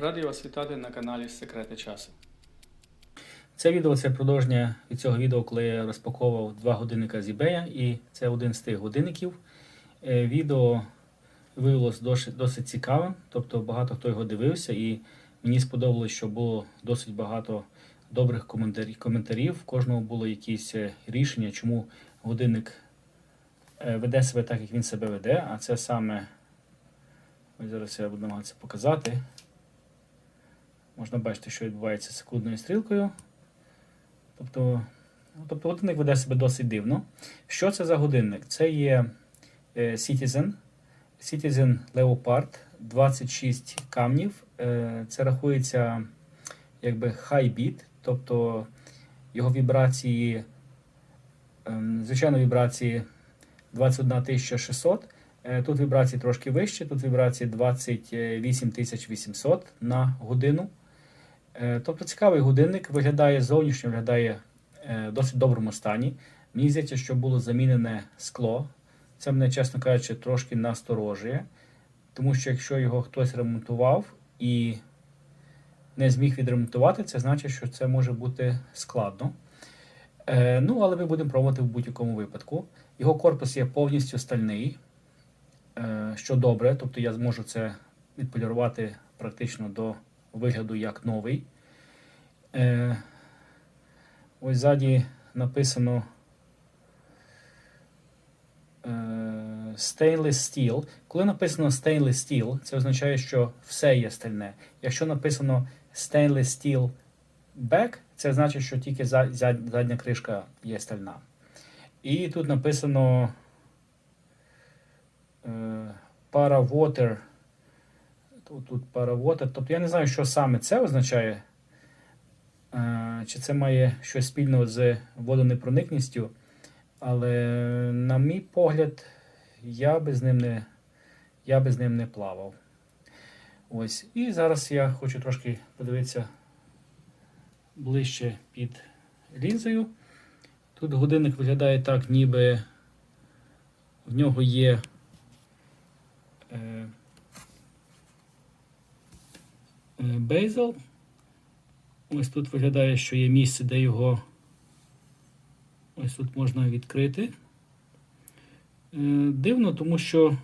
Радий вас вітати на каналі Секрети часу. Це відео це продовження від цього відео, коли я розпаковував два годинника з eBay, і це один з тих годинників. Е, Відео виявилось досить, досить цікавим, тобто багато хто його дивився, і мені сподобалось, що було досить багато добрих коментарів. В кожного було якісь е, рішення, чому годинник е, веде себе так, як він себе веде. А це саме, ось зараз я буду намагатися показати. Можна бачити, що відбувається з секундною стрілкою. Тобто, ну, тобто годинник веде себе досить дивно. Що це за годинник? Це є е, Citizen, Citizen Leopard 26 камнів. Е, Це рахується якби high beat, тобто його вібрації, ем, звичайно, вібрації 21600. Е, Тут вібрації трошки вищі, тут вібрації 28800 на годину. Е, Тобто цікавий годинник виглядає зовнішньо, виглядає е, в досить доброму стані. Мені здається, що було замінене скло. Це мене, чесно кажучи, трошки насторожує. Тому що якщо його хтось ремонтував і не зміг відремонтувати, це значить, що це може бути складно. Е, ну, але ми будемо пробувати в будь-якому випадку. Його корпус є повністю стальний, е, що добре, тобто я зможу це відполірувати практично до вигляду як новий. Е, ось ззаді написано е, Stainless Steel. Коли написано Stainless Steel, це означає, що все є стальне. Якщо написано Stainless Steel Back, це значить, що тільки задня кришка є стальна. І тут написано е, Parawater. Тут, тут Parawater. Тобто я не знаю, що саме це означає. Е, Чи це має щось спільного з водонепроникністю. Але, на мій погляд, я би з ним не, я би з ним не плавав. Ось. І зараз я хочу трошки подивитися ближче під лінзою. Тут годинник виглядає так, ніби в нього є. Е, е, Бейзел. Ось тут виглядає, що є місце, де його ось тут можна відкрити. Е, Дивно, тому що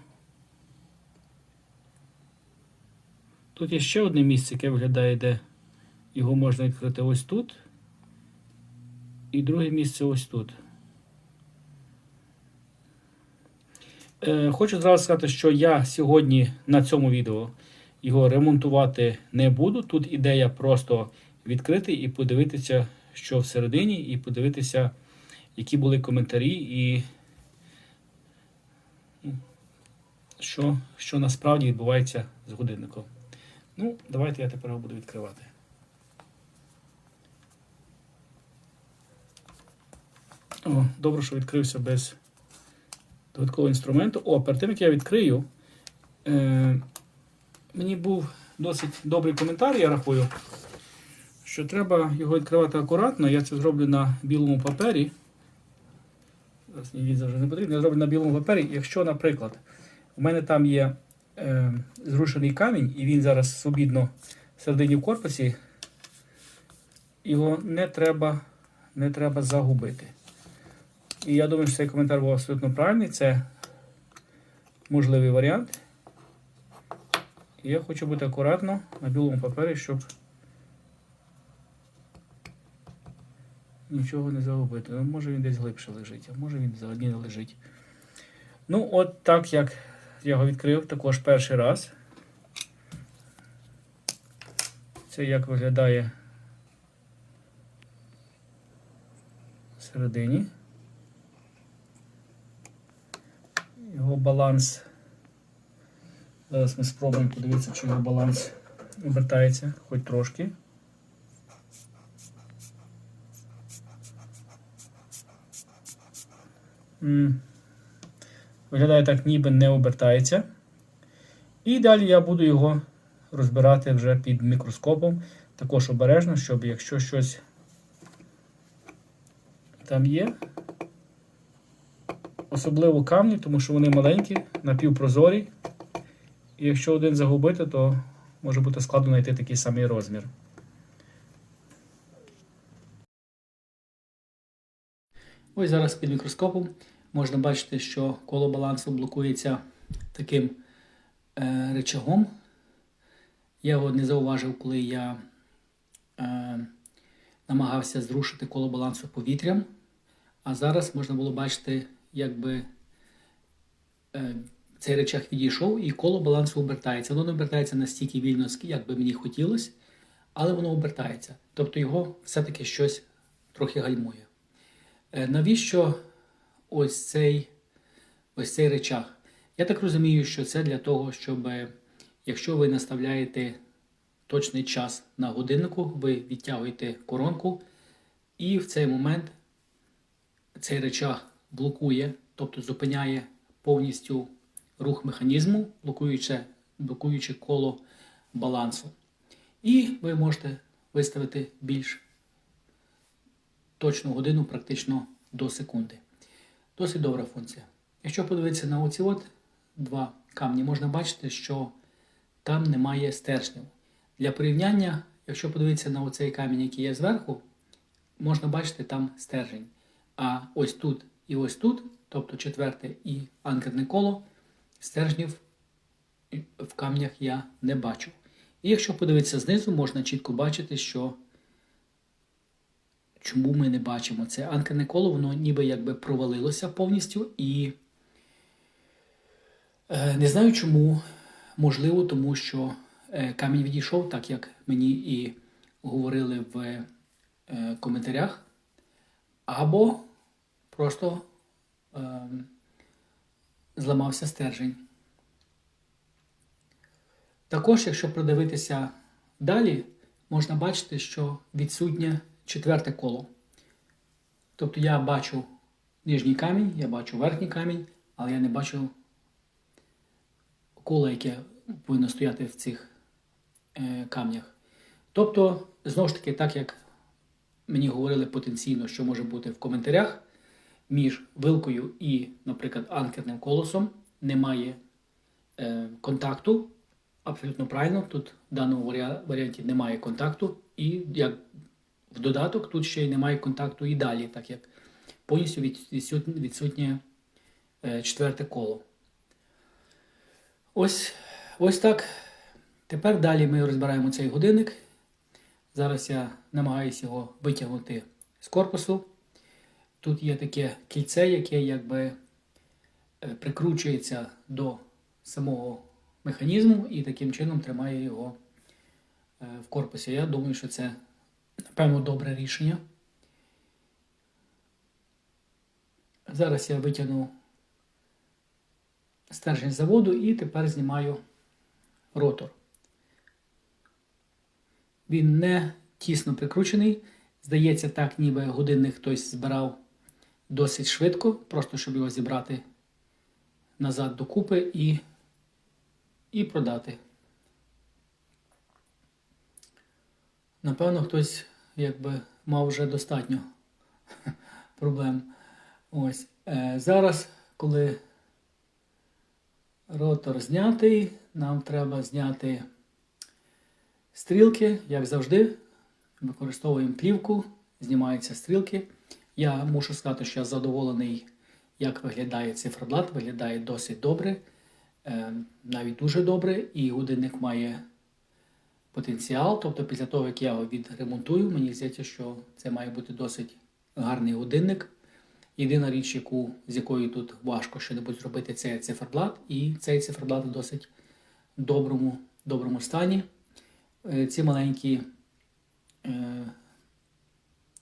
тут є ще одне місце, яке виглядає, де його можна відкрити ось тут. І друге місце ось тут. Е, Хочу зразу сказати, що я сьогодні на цьому відео його ремонтувати не буду. Тут ідея просто відкрити і подивитися, що всередині, і подивитися, які були коментарі, і що, що насправді відбувається з годинником. Ну, давайте я тепер його буду відкривати. О, добре, що відкрився без додаткового інструменту. О, перед тим як я відкрию, е, мені був досить добрий коментар, я рахую, що треба його відкривати акуратно. Я це зроблю на білому папері. Зараз він завжди не потрібен, я зроблю на білому папері. Якщо, наприклад, у мене там є е, зрушений камінь, і він зараз свобідно всередині в корпусі, його не треба, не треба загубити. І я думаю, що цей коментар був абсолютно правильний. Це можливий варіант. Я хочу бути акуратно на білому папері, щоб нічого не загубити. Ну, може він десь глибше лежить, а може він взагалі не лежить. Ну, от так як я його відкрив також перший раз. Це як виглядає всередині. Його баланс. Зараз ми спробуємо подивитися, чи його баланс обертається хоч трошки. Виглядає так, ніби не обертається. І далі я буду його розбирати вже під мікроскопом. Також обережно, щоб якщо щось там є, особливо камні, тому що вони маленькі, напівпрозорі. І якщо один загубити, то може бути складно знайти такий самий розмір. Ось зараз під мікроскопом можна бачити, що коло балансу блокується таким е, речагом. Я його не зауважив, коли я е, намагався зрушити коло балансу повітрям. А зараз можна було бачити, якби е, цей речах відійшов і коло балансу обертається. Воно не обертається настільки вільно, як би мені хотілося, але воно обертається. Тобто його все-таки щось трохи гальмує. Е, Навіщо ось цей, ось цей речах? Я так розумію, що це для того, щоб е, якщо ви наставляєте точний час на годиннику, ви відтягуєте коронку, і в цей момент цей речах блокує, тобто зупиняє повністю рух механізму, блокуючи, блокуючи коло балансу. І ви можете виставити більш точну годину практично до секунди. Досить добра функція. Якщо подивитися на оці от два камні, можна бачити, що там немає стержнів. Для порівняння, якщо подивитися на оцей камінь, який є зверху, можна бачити там стержень. А ось тут і ось тут, тобто четверте і анкерне коло, стержнів в камнях я не бачу. І якщо подивитися знизу, можна чітко бачити, що чому ми не бачимо це анкерне коло, воно ніби якби провалилося повністю і е, не знаю чому. Можливо, тому що е, камінь відійшов, так як мені і говорили в е, коментарях, або просто е, зламався стержень. Також, якщо продивитися далі, можна бачити, що відсутнє четверте коло. Тобто я бачу нижній камінь, я бачу верхній камінь, але я не бачу коло, яке повинно стояти в цих е, камнях. Тобто, знову ж таки, так як мені говорили потенційно, що може бути в коментарях, між вилкою і, наприклад, анкерним колосом немає е, контакту. Абсолютно правильно, тут в даному варіа- варіанті немає контакту, і як в додаток тут ще й немає контакту і далі, так як повністю від- відсутнє, відсутнє е, четверте коло. Ось, ось так. Тепер далі ми розбираємо цей годинник. Зараз я намагаюся його витягнути з корпусу. Тут є таке кільце, яке якби е, прикручується до самого механізму і таким чином тримає його е, в корпусі. Я думаю, що це, напевно, добре рішення. Зараз я витягну стержень заводу і тепер знімаю ротор. Він не тісно прикручений. Здається, так, ніби годинник хтось збирав досить швидко, просто щоб його зібрати назад докупи і, і продати. Напевно, хтось якби мав вже достатньо проблем. Ось. Е, зараз, коли ротор знятий, нам треба зняти стрілки, як завжди. Використовуємо плівку, знімаються стрілки. Я мушу сказати, що я задоволений, як виглядає циферблат. Виглядає досить добре, е, навіть дуже добре. І годинник має потенціал. Тобто, після того, як я його відремонтую, мені здається, що це має бути досить гарний годинник. Єдина річ, яку, з якою тут важко щось зробити, це циферблат. І цей циферблат в досить доброму, доброму стані. Е, Ці маленькі е,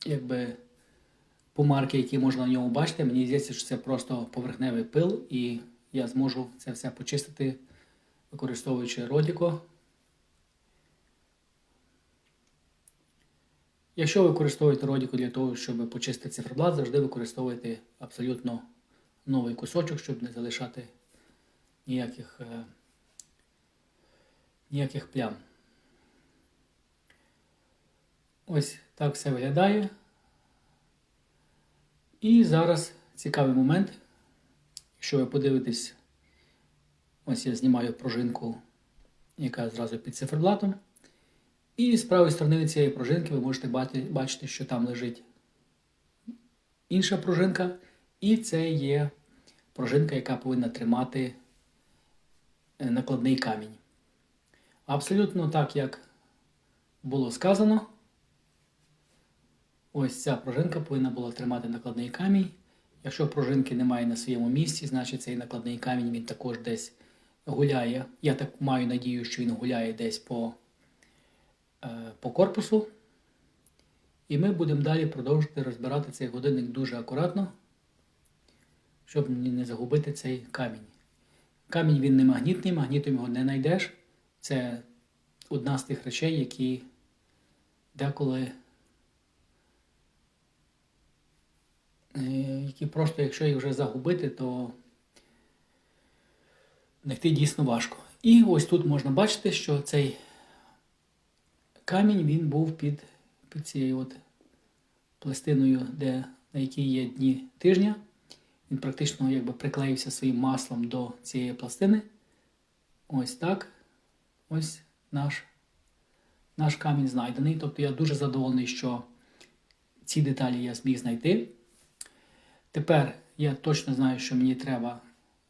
якби, помарки, які можна на ньому бачити, мені здається, що це просто поверхневий пил, і я зможу це все почистити, використовуючи родіко. Якщо ви використовуєте родіку для того, щоб почистити циферблат, завжди використовуйте абсолютно новий кусочок, щоб не залишати ніяких, е, ніяких плям. Ось так все виглядає. І зараз цікавий момент. Якщо ви подивитесь, ось я знімаю пружинку яка зразу під циферблатом. І з правої сторони цієї пружинки ви можете бачити, що там лежить інша пружинка, і це є пружинка, яка повинна тримати е, накладний камінь. Абсолютно так, як було сказано. Ось ця пружинка повинна була тримати накладний камінь. Якщо пружинки немає на своєму місці, значить цей накладний камінь він також десь гуляє. Я так маю надію, що він гуляє десь по, е, по корпусу. І ми будемо далі продовжувати розбирати цей годинник дуже акуратно, щоб не загубити цей камінь. Камінь він не магнітний, магнітом його не знайдеш. Це одна з тих речей, які деколи, які просто, якщо їх вже загубити, то знайти дійсно важко. І ось тут можна бачити, що цей камінь він був під, під цією от пластиною, де, на якій є дні тижня. Він практично якби приклеївся своїм маслом до цієї пластини. Ось так. Ось наш, наш камінь знайдений. Тобто я дуже задоволений, що ці деталі я зміг знайти. Тепер я точно знаю, що мені треба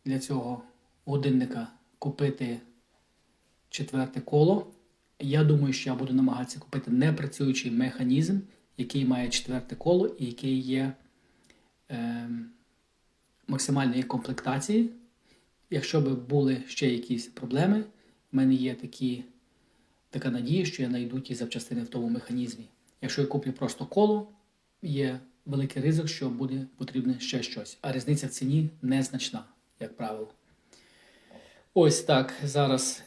для цього годинника купити четверте коло. Я думаю, що я буду намагатися купити непрацюючий механізм, який має четверте коло і який є е, максимальної комплектації. Якщо б були ще якісь проблеми, в мене є такі, така надія, що я знайду ті запчастини в тому механізмі. Якщо я куплю просто коло, є великий ризик, що буде потрібне ще щось. А різниця в ціні незначна, як правило. Ось так зараз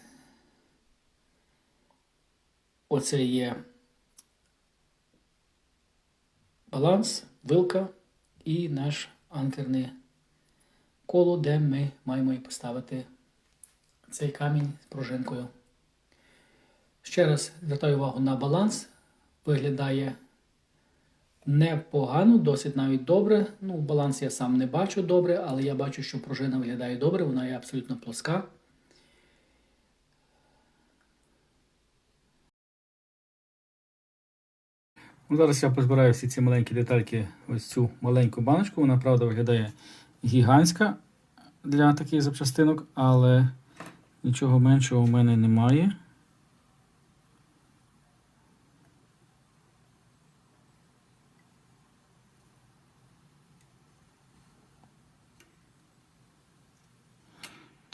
оце є баланс, вилка і наш анкерне коло, де ми маємо і поставити цей камінь з пружинкою. Ще раз звертаю увагу на баланс. Виглядає непогано, досить навіть добре. Ну, баланс я сам не бачу добре, але я бачу, що пружина виглядає добре, вона є абсолютно плоска. Ну, Зараз я позбираю всі ці маленькі детальки, ось цю маленьку баночку. Вона, правда, виглядає гігантська для таких запчастинок, але нічого меншого у мене немає.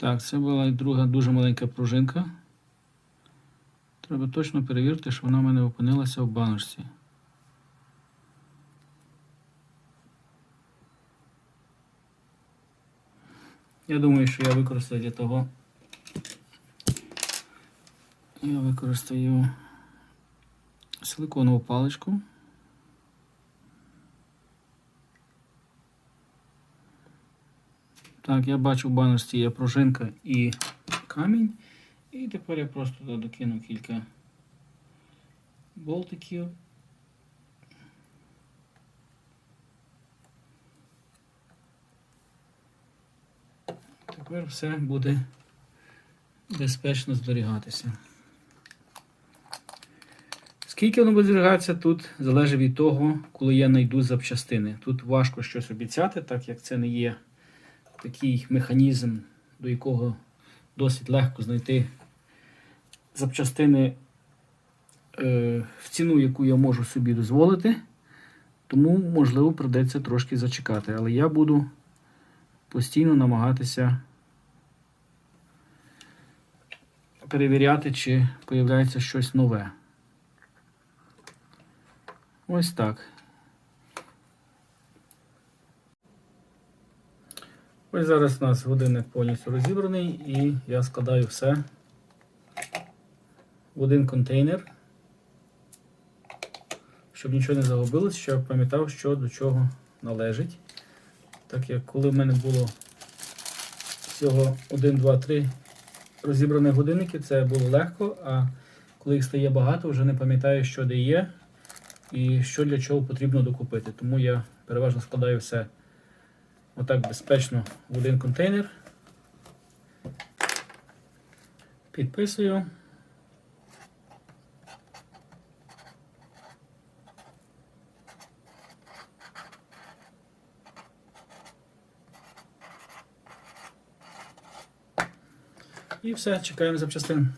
Так, це була друга дуже маленька пружинка. Треба точно перевірити, що вона в мене опинилася в баночці. Я думаю, що я використаю для того. Я використаю силиконову паличку. Так, я бачу в баночці є пружинка і камінь. І тепер я просто докину кілька болтиків. Тепер все буде безпечно зберігатися. Скільки воно буде зберігатися тут, залежить від того, коли я знайду запчастини. Тут важко щось обіцяти, так як це не є такий механізм, до якого досить легко знайти запчастини е, в ціну, яку я можу собі дозволити. Тому, можливо, придеться трошки зачекати. Але я буду постійно намагатися перевіряти, чи появляється щось нове. Ось так. Ось зараз у нас годинник повністю розібраний і я складаю все в один контейнер, щоб нічого не загубилось, щоб я пам'ятав, що до чого належить. Так як коли в мене було всього 1, 2, 3 розібраних годинники, це було легко, а коли їх стає багато, вже не пам'ятаю, що де є і що для чого потрібно докупити. Тому я переважно складаю все отак безпечно в один контейнер. Підписую. І все, чекаємо запчастин.